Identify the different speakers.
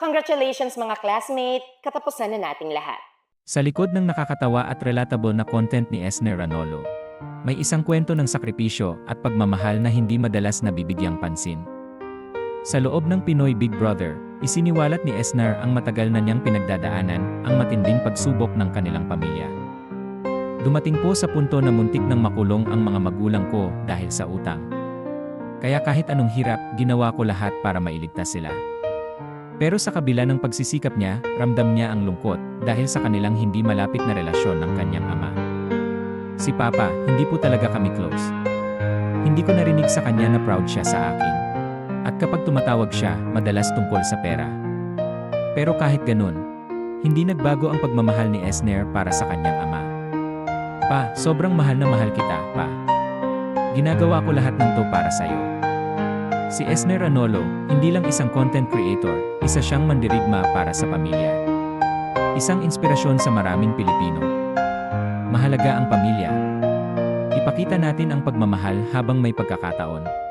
Speaker 1: Congratulations mga classmate, katapusan na nating lahat.
Speaker 2: Sa likod ng nakakatawa at relatable na content ni Esner Ranolo, may isang kwento ng sakripisyo at pagmamahal na hindi madalas nabibigyang pansin. Sa loob ng Pinoy Big Brother, isiniwalat ni Esner ang matagal na niyang pinagdadaanan, ang matinding pagsubok ng kanilang pamilya. Dumating po sa punto na muntik nang makulong ang mga magulang ko dahil sa utang. Kaya kahit anong hirap, ginawa ko lahat para mailigtas sila. Pero sa kabila ng pagsisikap niya, ramdam niya ang lungkot dahil sa kanilang hindi malapit na relasyon ng kanyang ama. Si Papa, hindi po talaga kami close. Hindi ko narinig sa kanya na proud siya sa akin. At kapag tumatawag siya, madalas tungkol sa pera. Pero kahit ganun, hindi nagbago ang pagmamahal ni Esner para sa kanyang ama. Pa, sobrang mahal na mahal kita, pa. Ginagawa ko lahat ng to para sa'yo. Si Esner Ranolo, hindi lang isang content creator, isa siyang mandirigma para sa pamilya. Isang inspirasyon sa maraming Pilipino. Mahalaga ang pamilya. Ipakita natin ang pagmamahal habang may pagkakataon.